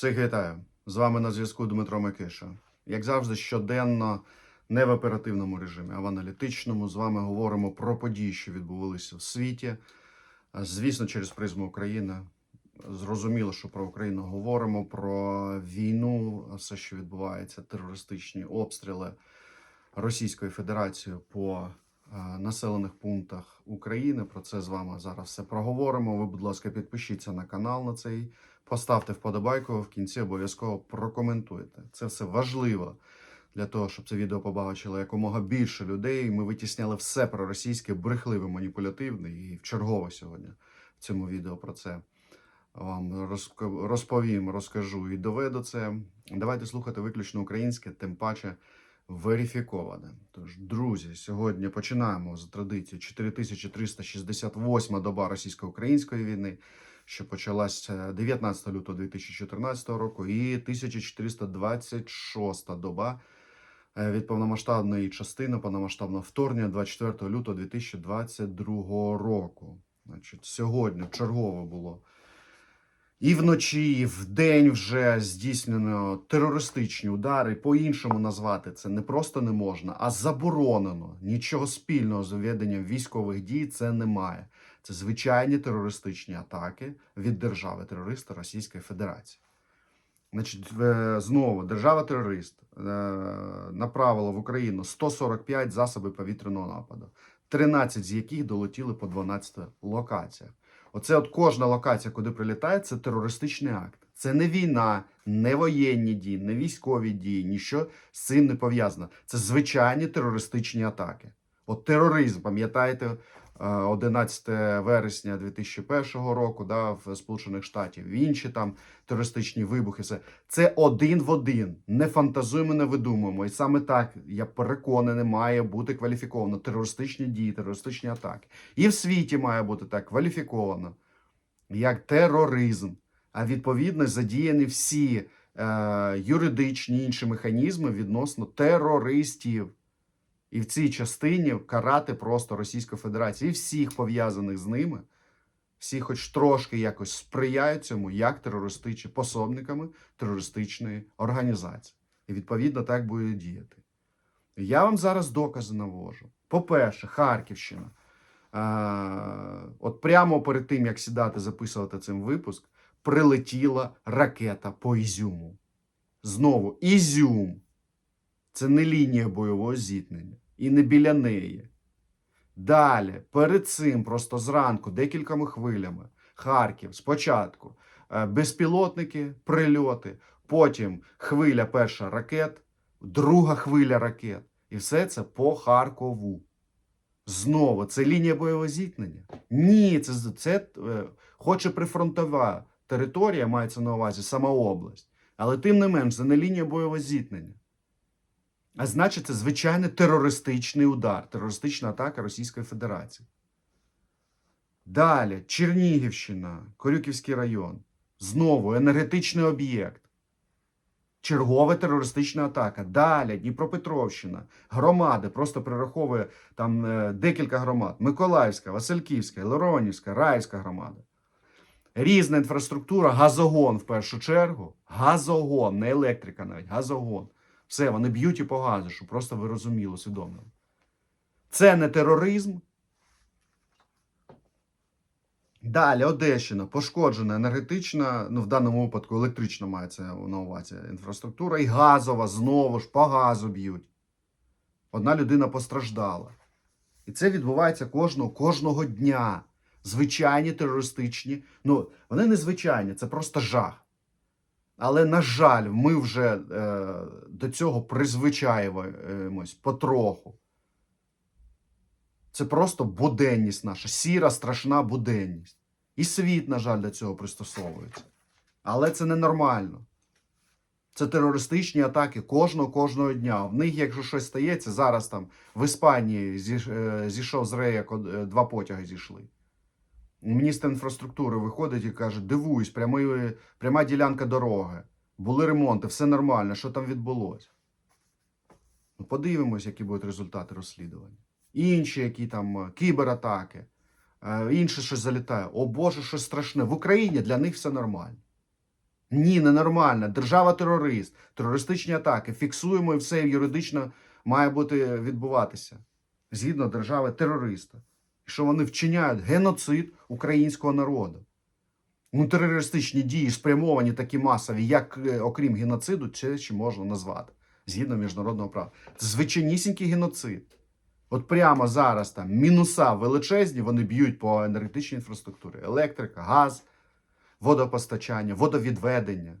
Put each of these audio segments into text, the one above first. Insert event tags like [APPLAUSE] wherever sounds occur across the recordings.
Всіх вітаю! З вами на зв'язку Дмитро Микиша. Як завжди, щоденно, не в оперативному режимі, а в аналітичному. З вами говоримо про події, що відбувалися в світі. Звісно, через призму України. Зрозуміло, що про Україну говоримо, про війну, все, що відбувається, терористичні обстріли Російською Федерацією по е, населених пунктах України. Про це з вами зараз все проговоримо. Ви, будь ласка, підпишіться на канал на цей, поставте вподобайку в кінці обов'язково прокоментуйте. Це все важливо для того, щоб це відео побачило якомога більше людей. Ми витісняли все про російське брехливе, маніпулятивне і вчергово сьогодні в цьому відео про це вам розповім, розкажу і доведу це. Давайте слухати виключно українське, тим паче верифіковане. Тож, друзі, сьогодні починаємо за традицією 4368 доба російсько-української війни, що почалася 19 лютого 2014 року, і 1426 доба е, від повномасштабної частини повномасштабного вторгнення 24 лютого 2022 року. Значить, сьогодні чергово було і вночі, і вдень вже здійснено терористичні удари. По-іншому назвати це не просто не можна, а заборонено. Нічого спільного з веденням військових дій це немає. Це звичайні терористичні атаки від держави терориста Російської Федерації. Значить, е, знову держава-терорист е, направила в Україну 145 засобів повітряного нападу, 13 з яких долетіли по 12 локаціях. Оце от кожна локація, куди прилітає, це терористичний акт. Це не війна, не воєнні дії, не військові дії, ніщо з цим не пов'язано. Це звичайні терористичні атаки. От тероризм, пам'ятаєте, 11 вересня 2001 року, да, в Сполучених Штатів, інші там терористичні вибухи. Все це один в один. Не фантазуємо, не видумуємо. І саме так я переконаний, має бути кваліфіковано терористичні дії, терористичні атаки. І в світі має бути так кваліфіковано як тероризм. А відповідно задіяні всі е, юридичні інші механізми відносно терористів. І в цій частині карати просто Російську Федерацію і всіх пов'язаних з ними, всі хоч трошки якось сприяють цьому як терористичні пособниками терористичної організації. І відповідно так буде діяти. Я вам зараз докази навожу. По-перше, Харківщина. А, от прямо перед тим, як сідати записувати цим випуск, прилетіла ракета по Ізюму. Знову Ізюм. Це не лінія бойового зіткнення і не біля неї. Далі, перед цим, просто зранку, декількома хвилями, Харків спочатку е, безпілотники, прильоти, потім хвиля перша ракет, друга хвиля ракет. І все це по Харкову. Знову, це лінія бойового зіткнення? Ні, це, це е, хоч і прифронтова територія, мається на увазі сама область. Але тим не менш, це не лінія бойового зіткнення. А значить, це звичайний терористичний удар, терористична атака Російської Федерації. Далі Чернігівщина, Корюківський район. Знову енергетичний об'єкт. Чергова терористична атака. Далі Дніпропетровщина, громади, просто перераховує там е, декілька громад: Миколаївська, Васильківська, Леронівська, Раївська громада. Різна інфраструктура, газогон в першу чергу. Газогон, не електрика навіть, газогон. Все, вони б'ють і по газу, щоб просто ви розуміли, усвідомили. Це не тероризм. Далі Одещина пошкоджена енергетична, ну в даному випадку електрична мається на увазі інфраструктура, і газова знову ж по газу б'ють. Одна людина постраждала. І це відбувається кожного, кожного дня. Звичайні терористичні. Ну, вони не звичайні, це просто жах. Але, на жаль, ми вже е, до цього призвичаємось потроху. Це просто буденність наша, сіра, страшна буденність. І світ, на жаль, до цього пристосовується. Але це ненормально. Це терористичні атаки кожного кожного дня. В них, якщо щось стається, зараз там в Іспанії е, зійшов з рейок е, два потяги зійшли. Міністр інфраструктури виходить і каже: дивуюсь, прямий, пряма ділянка дороги. Були ремонти, все нормально. Що там відбулося? Ну, подивимось, які будуть результати розслідування. Інші, які там е, кібератаки, е, інше щось залітає. О Боже, щось страшне. В Україні для них все нормально. Ні, ненормально. Держава терорист, терористичні атаки. Фіксуємо і все юридично має бути відбуватися згідно держави терориста. Що вони вчиняють геноцид українського народу. Ну, терористичні дії спрямовані такі масові, як е, окрім геноциду, це ще можна назвати згідно міжнародного права. Це звичайнісінький геноцид. От прямо зараз там мінуса величезні, вони б'ють по енергетичній інфраструктурі: електрика, газ, водопостачання, водовідведення,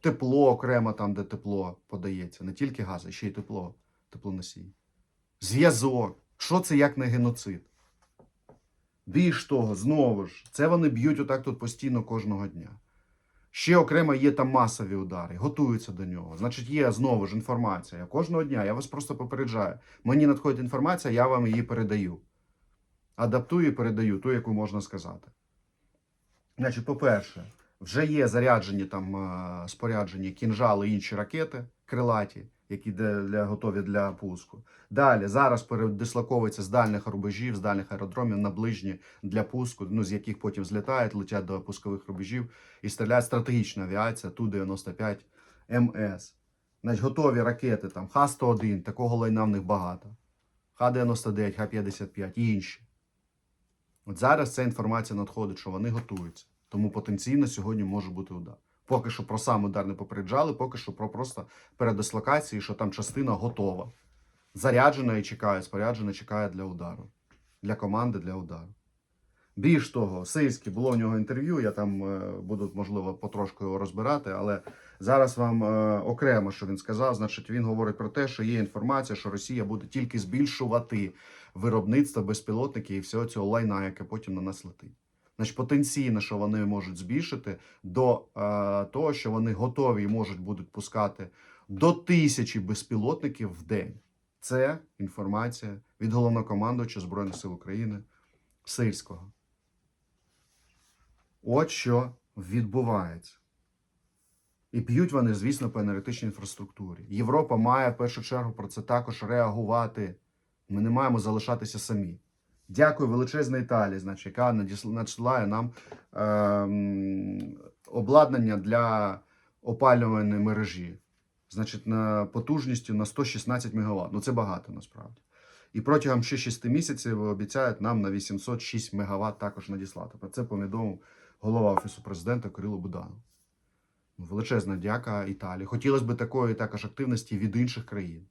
тепло окремо там, де тепло подається, не тільки газ, а ще й тепло, теплоносій. Зв'язок. Що це як не геноцид? Більш того, знову ж, це вони б'ють отак тут постійно кожного дня. Ще окремо є там масові удари, готуються до нього. Значить, є знову ж інформація. Кожного дня я вас просто попереджаю. Мені надходить інформація, я вам її передаю. Адаптую і передаю ту, яку можна сказати. Значить, по-перше, вже є заряджені там е, споряджені кінжали інші ракети крилаті, які для, готові для пуску. Далі зараз передислоковується з дальних рубежів, з дальних аеродромів на ближні для пуску, ну з яких потім злітають, летять до пускових рубежів і стріляє стратегічна авіація Ту-95 МС. Значить, готові ракети там Х-101, такого лайна в них багато. Х-99, Х-55 і інші. От зараз ця інформація надходить, що вони готуються. Тому потенційно сьогодні може бути удар. Поки що про сам удар не попереджали, поки що про просто передислокації, що там частина готова. Заряджена і чекає, споряджена, чекає для удару. Для команди для удару. Більш того, Сильський було в нього інтерв'ю. Я там е, буду, можливо, потрошку його розбирати, але зараз вам е, окремо, що він сказав. Значить, він говорить про те, що є інформація, що Росія буде тільки збільшувати виробництво безпілотників і всього цього лайна, яке потім на нас летить. Значить, потенційно, що вони можуть збільшити до е, того, що вони готові і можуть будуть пускати до тисячі безпілотників в день. Це інформація від головнокомандувача Збройних сил України Сирського. От що відбувається. І п'ють вони, звісно, по енергетичній інфраструктурі. Європа має в першу чергу про це також реагувати. Ми не маємо залишатися самі. Дякую величезна Італії, значить, яка надсилає нам ем, обладнання для опалювальної мережі. Значить, на потужністю на 116 МВт. Ну це багато насправді. І протягом ще 6 місяців обіцяють нам на 806 МВт також надіслати. Про це повідомив голова Офісу президента Кирило Буданов. Ну, Величезна дяка Італії. Хотілося б такої також активності від інших країн.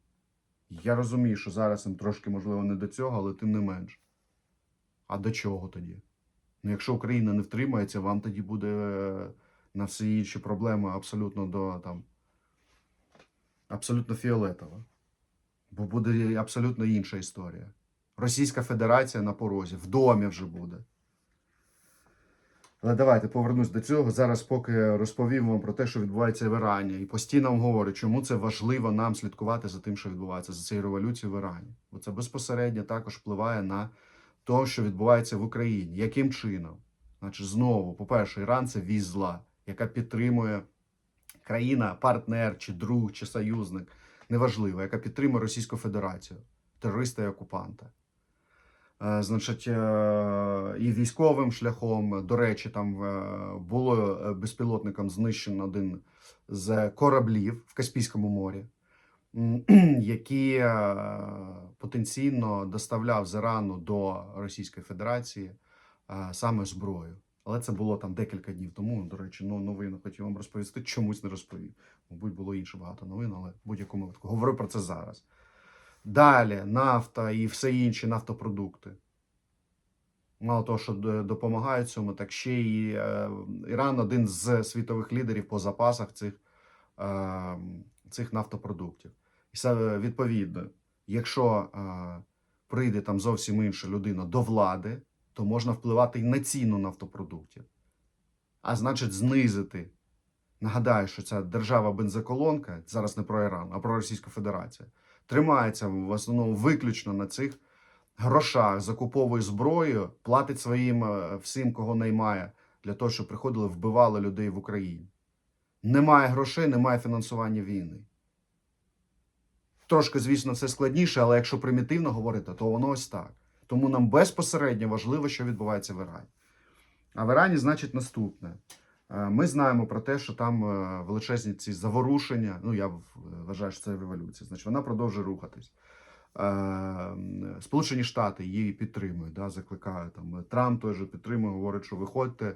Я розумію, що зараз їм трошки, можливо, не до цього, але тим не менш. А до чого тоді? Ну, якщо Україна не втримається, вам тоді буде е, на всі інші проблеми абсолютно до там. Абсолютно фіолетово. Бо буде абсолютно інша історія. Російська Федерація на порозі, в домі вже буде. Але давайте повернусь до цього. Зараз поки розповім вам про те, що відбувається в Ірані. І постійно вам говорю, чому це важливо нам слідкувати за тим, що відбувається, за цією революцією в Ірані. Бо це безпосередньо також впливає на те, що відбувається в Україні. Яким чином? Значить, знову, по-перше, Іран це вісь зла, яка підтримує країна, партнер, чи друг, чи союзник, неважливо, яка підтримує Російську Федерацію, терориста і окупанта. Е, Значить, е, і військовим шляхом, до речі, там е, було безпілотником знищено один з кораблів в Каспійському морі, [CLEARS THROAT] який е, потенційно доставляв з Ірану до Російської Федерації е, саме зброю. Але це було там декілька днів тому. До речі, ну, новину хотів вам розповісти, чомусь не розповів. Мабуть, було інше багато новин, але в будь-якому випадку говорю про це зараз. Далі нафта і все інші нафтопродукти. Мало того, що допомагають цьому, так ще й е, Іран один з світових лідерів по запасах цих, е, цих нафтопродуктів. І відповідно, якщо е, прийде там зовсім інша людина до влади, то можна впливати і на ціну нафтопродуктів. А значить, знизити. Нагадаю, що ця держава бензоколонка, зараз не про Іран, а про Російську Федерацію, тримається в основному виключно на цих грошах, закуповує зброю, платить своїм е, всім, кого наймає, для того, щоб приходили, вбивали людей в Україні. Немає грошей, немає фінансування війни. Трошки, звісно, це складніше, але якщо примітивно говорити, то воно ось так. Тому нам безпосередньо важливо, що відбувається в Ірані. А в Ірані, значить, наступне. Е, Ми знаємо про те, що там е, величезні ці заворушення. Ну, я вважаю, що це революція. Значить, вона продовжує рухатись. Е, Сполучені Штати її підтримують, да, закликають там. Трамп же підтримує, говорить, що виходьте,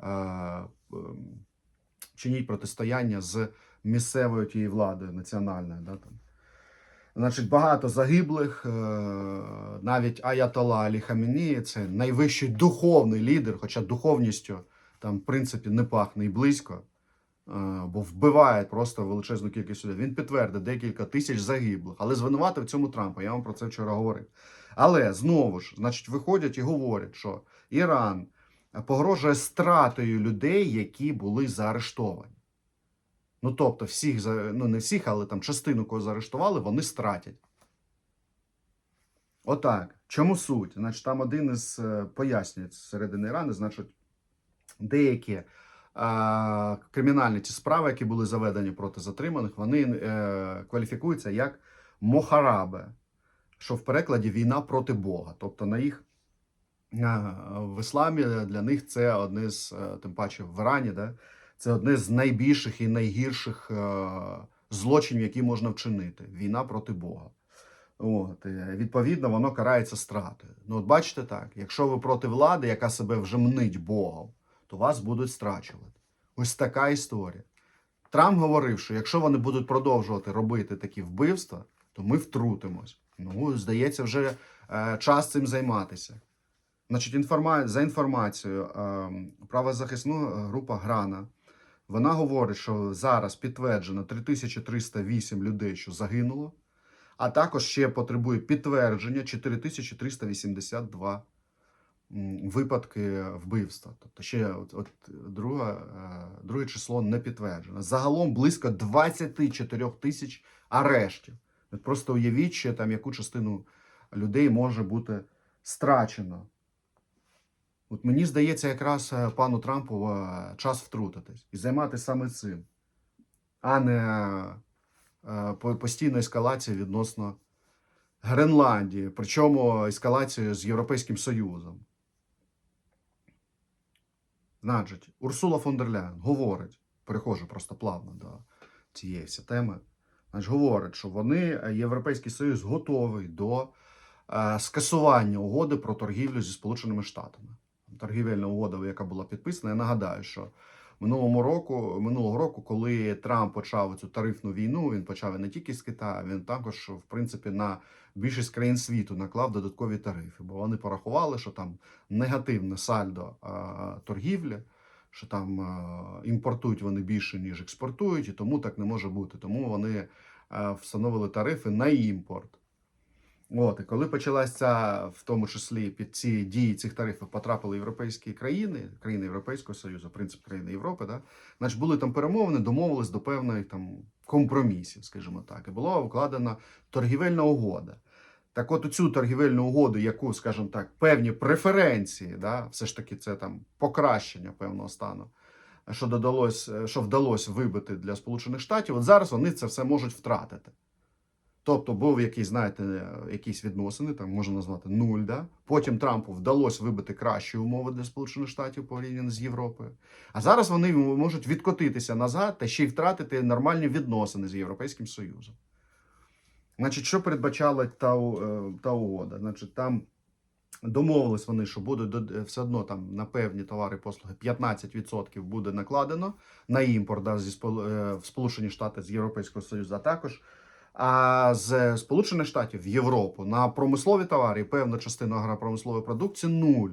ем, чиніть протистояння з місцевою тією владою національною. Да, там. Значить, багато загиблих, е, навіть Аятола Алі Хаміні, це найвищий духовний лідер, хоча духовністю там, в принципі, не пахне і близько, е, бо вбиває просто величезну кількість людей. Він підтвердив декілька тисяч загиблих, але звинуватив в цьому Трампа. Я вам про це вчора говорив. Але знову ж, значить, виходять і говорять, що Іран погрожує стратою людей, які були заарештовані. Ну, тобто, всіх, ну не всіх, але там частину, кого заарештували, вони стратять. Отак. Чому суть? Значить, там один із е, пояснює середини Ірану, значить, деякі е, кримінальні ці справи, які були заведені проти затриманих, вони е, кваліфікуються як мохарабе, що в перекладі війна проти Бога. Тобто на їх е, в ісламі для них це одне з, е, тим паче в Ірані, да, це одне з найбільших і найгірших е, злочинів, які можна вчинити. Війна проти Бога. От, е, відповідно, воно карається стратою. Ну, от бачите так, якщо ви проти влади, яка себе вже мнить Богом, то вас будуть страчувати. Ось така історія. Трамп говорив, що якщо вони будуть продовжувати робити такі вбивства, то ми втрутимось. Ну, здається, вже е, час цим займатися. Значить, інформа... за інформацією, е, правозахисна група Грана, вона говорить, що зараз підтверджено 3308 людей, що загинуло, а також ще потребує підтвердження 4382 випадки вбивства. Тобто ще от, от друга, е, друге число не підтверджено. Загалом близько 24 тисяч арештів. Просто уявіть, ще там яку частину людей може бути страчено. От мені здається, якраз е, пану Трампу е, час втрутитись і займатися саме цим, а не е, по- постійну ескалацію відносно Гренландії, причому ескалацію з Європейським Союзом. Значить, Урсула фон дер Ляйн говорить, перехожу просто плавно до цієї всі теми. Значить, говорить, що вони, Європейський Союз, готовий до скасування угоди про торгівлю зі Сполученими Штатами. Торгівельна угода, яка була підписана, я нагадаю, що минулому року, минулого року, коли Трамп почав цю тарифну війну, він почав не тільки з Китаю, він також, в принципі, на більшість країн світу наклав додаткові тарифи, бо вони порахували, що там негативне сальдо торгівлі, що там а, імпортують вони більше, ніж експортують, і тому так не може бути. Тому вони а, встановили тарифи на імпорт. От, і коли почалася, в тому числі під ці дії цих тарифів потрапили європейські країни, країни Європейського Союзу, в принципі, країни Європи, да, значить були там перемовини, домовились до певних там компромісів, скажімо так, і була укладена торгівельна угода. Так от цю торгівельну угоду, яку, скажімо так, певні преференції, да, все ж таки це там покращення певного стану, що додалось, що вдалося вибити для Сполучених Штатів, от зараз вони це все можуть втратити. Тобто був якийсь, знаєте, е, якісь відносини, там можна назвати нуль. Да? Потім Трампу вдалося вибити кращі умови для Сполучених Штатів порівняно з Європою. А зараз вони можуть відкотитися назад та ще й втратити нормальні відносини з Європейським Союзом. Значить, що передбачала та, е, та угода? Значить, там домовились вони, що буде все одно там на певні товари послуги 15% буде накладено на імпорт да, зі е, в Сполучені Штати з Європейського Союзу, а також а з Сполучених Штатів в Європу на промислові товари і певну частину агропромислової продукції нуль.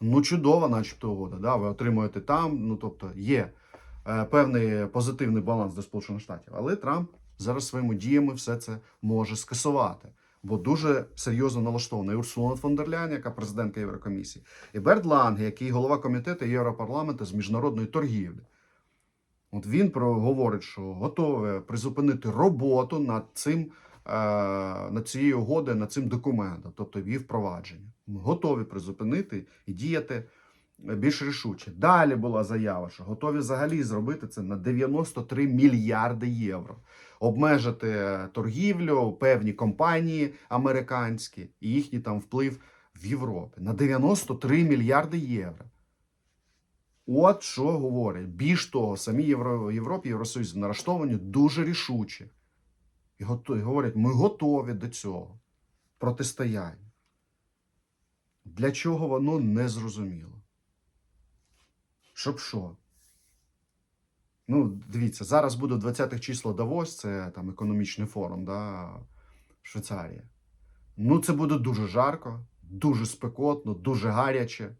Ну, чудова, начебто, угода. Да? Ви отримуєте там, ну тобто є е, певний позитивний баланс до Сполучених Штатів. Але Трамп зараз своїми діями все це може скасувати. Бо дуже серйозно налаштований Урсула фон дер Ляйн, яка президентка Єврокомісії, і Берт Ланге, який голова комітету Європарламенту з міжнародної торгівлі. От він про говорить, що готове призупинити роботу над цим, е, над цією угодою, над цим документом, тобто її впровадження. Готові призупинити і діяти більш рішуче. Далі була заява, що готові взагалі зробити це на 93 мільярди євро. Обмежити торгівлю, певні компанії американські і їхній там вплив в Європі на 93 мільярди євро. От що говорять. Більш того, самі Євро, Європі, Євросоюз налаштовані дуже рішуче. І готові, говорять, ми готові до цього протистояння. Для чого воно не зрозуміло. Щоб що? Ну, дивіться, зараз буде 20-х число Давос, це там економічний форум, да, Швейцарія. Ну, це буде дуже жарко, дуже спекотно, дуже гаряче.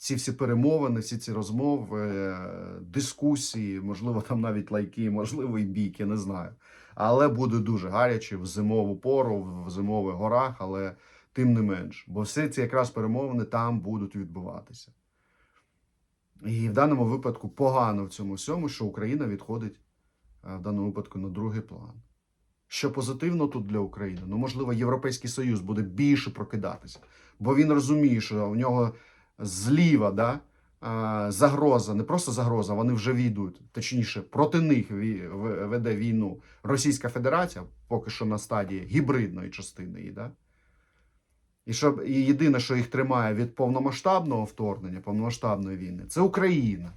Ці всі перемовини, всі ці розмови, дискусії, можливо, там навіть лайки, можливо, і бійки, не знаю. Але буде дуже гаряче в зимову пору, в зимових горах, але тим не менш. Бо всі ці якраз перемовини там будуть відбуватися. І в даному випадку погано в цьому всьому, що Україна відходить е, в даному випадку на другий план. Що позитивно тут для України? Ну, можливо, Європейський Союз буде більше прокидатися, бо він розуміє, що у нього зліва да, загроза, не просто загроза, вони вже війдуть, точніше, проти них веде війну Російська Федерація, поки що на стадії гібридної частини. Да? І, щоб, і єдине, що їх тримає від повномасштабного вторгнення, повномасштабної війни, це Україна.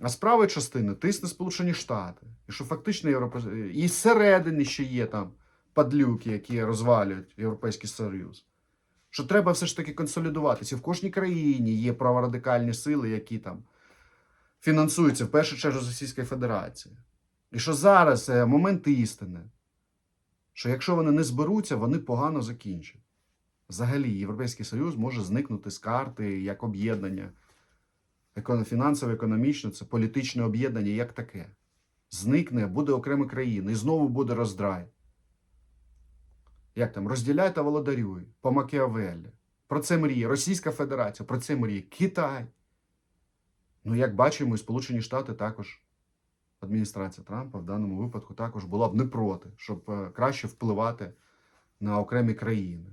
А з правої частини тисне Сполучені Штати. І що фактично Європа... і зсередини ще є там падлюки, які розвалюють Європейський Союз. Що треба все ж таки консолідуватися. В кожній країні є праворадикальні сили, які там фінансуються в першу чергу з Російської Федерації. І що зараз е, момент істини, що якщо вони не зберуться, вони погано закінчать. Взагалі, Європейський Союз може зникнути з карти як об'єднання. Економ- Фінансове, економічне, це політичне об'єднання як таке. Зникне, буде окрема країна, і знову буде роздрай. Як там, розділяй та володарюй по Макіавеллі. Про це мріє Російська Федерація, про це мріє Китай. Ну, як бачимо, і Сполучені Штати також, адміністрація Трампа в даному випадку також була б не проти, щоб е, краще впливати на окремі країни.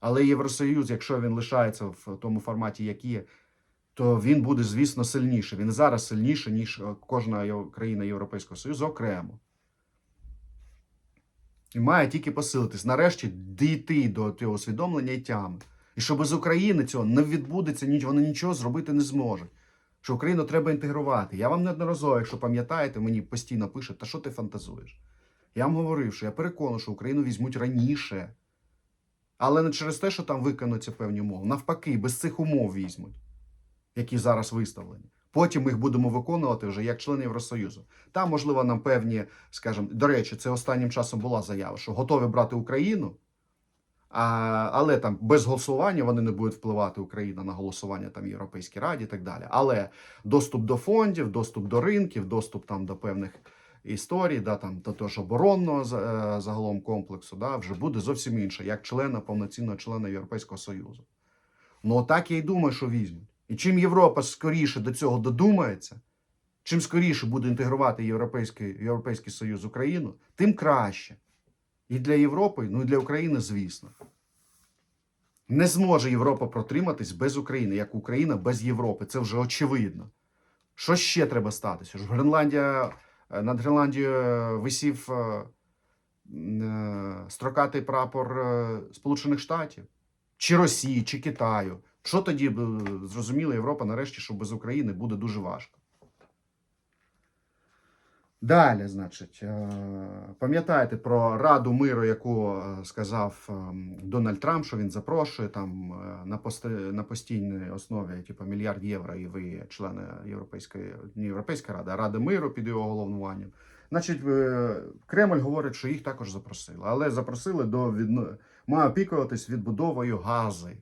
Але Євросоюз, якщо він лишається в тому форматі, як є, то він буде, звісно, сильніше. Він зараз сильніше, ніж е, кожна країна Європейського Союзу окремо. І має тільки посилитись. Нарешті дійти до цього усвідомлення і тями. І що без України цього не відбудеться, вони нічого зробити не зможуть. Що Україну треба інтегрувати. Я вам неодноразово, якщо пам'ятаєте, мені постійно пишуть, та що ти фантазуєш? Я вам говорив, що я переконаний, що Україну візьмуть раніше. Але не через те, що там виконуються певні умови. Навпаки, без цих умов візьмуть, які зараз виставлені. Потім ми їх будемо виконувати вже як члени Євросоюзу. Там, можливо, нам певні, скажімо, до речі, це останнім часом була заява, що готові брати Україну, а, але там без голосування вони не будуть впливати Україна на голосування там Європейській Раді і так далі. Але доступ до фондів, доступ до ринків, доступ там до певних історій, да, там до того ж оборонного е, загалом комплексу, да, вже буде зовсім інше, як члена, повноцінного члена Європейського Союзу. Ну, так я й думаю, що візьмуть. І чим Європа скоріше до цього додумається, чим скоріше буде інтегрувати Європейський, Європейський Союз Україну, тим краще. І для Європи, ну і для України, звісно. Не зможе Європа протриматись без України, як Україна без Європи. Це вже очевидно. Що ще треба статися? Ж Гренландія, е, над Гренландією висів е, е, строкатий прапор Сполучених Штатів, чи Росії, чи Китаю. Що тоді е, зрозуміла Європа нарешті, що без України буде дуже важко. Далі, значить, е, пам'ятаєте про Раду миру, яку е, сказав ем, Дональд Трамп, що він запрошує там на постійній основі, типу мільярд євро, і ви члени Європейської не Європейської ради, а Ради миру під його головнуванням. Значить, Кремль говорить, що їх також запросили, але запросили до відно... має опікуватись відбудовою гази.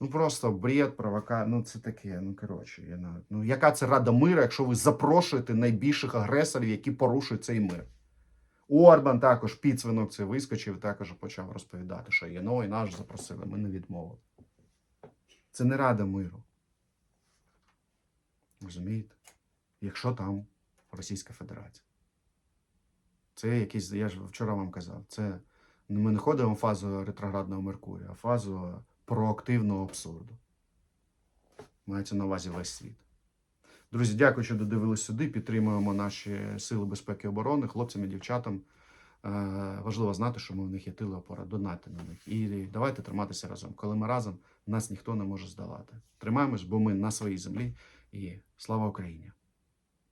Ну просто бред, провока. Ну це таке. Ну коротше, я навіть. Ну яка це рада миру, якщо ви запрошуєте найбільших агресорів, які порушують цей мир? Орбан також підсвинок це вискочив, також почав розповідати, що є ну і наш запросили. Ми не відмовили. Це не рада миру. Розумієте? Якщо там Російська Федерація. Це якийсь, я ж вчора вам казав, це ми не ходимо в фазу ретроградного Меркурія, а фазу проактивного абсурду. Мається на увазі весь світ. Друзі, дякую, що додивились сюди. Підтримуємо наші сили безпеки і оборони, хлопцям і дівчатам важливо знати, що ми в них є тили опора, донати на них. І давайте триматися разом. Коли ми разом, нас ніхто не може здолати. Тримаємось, бо ми на своїй землі. І слава Україні!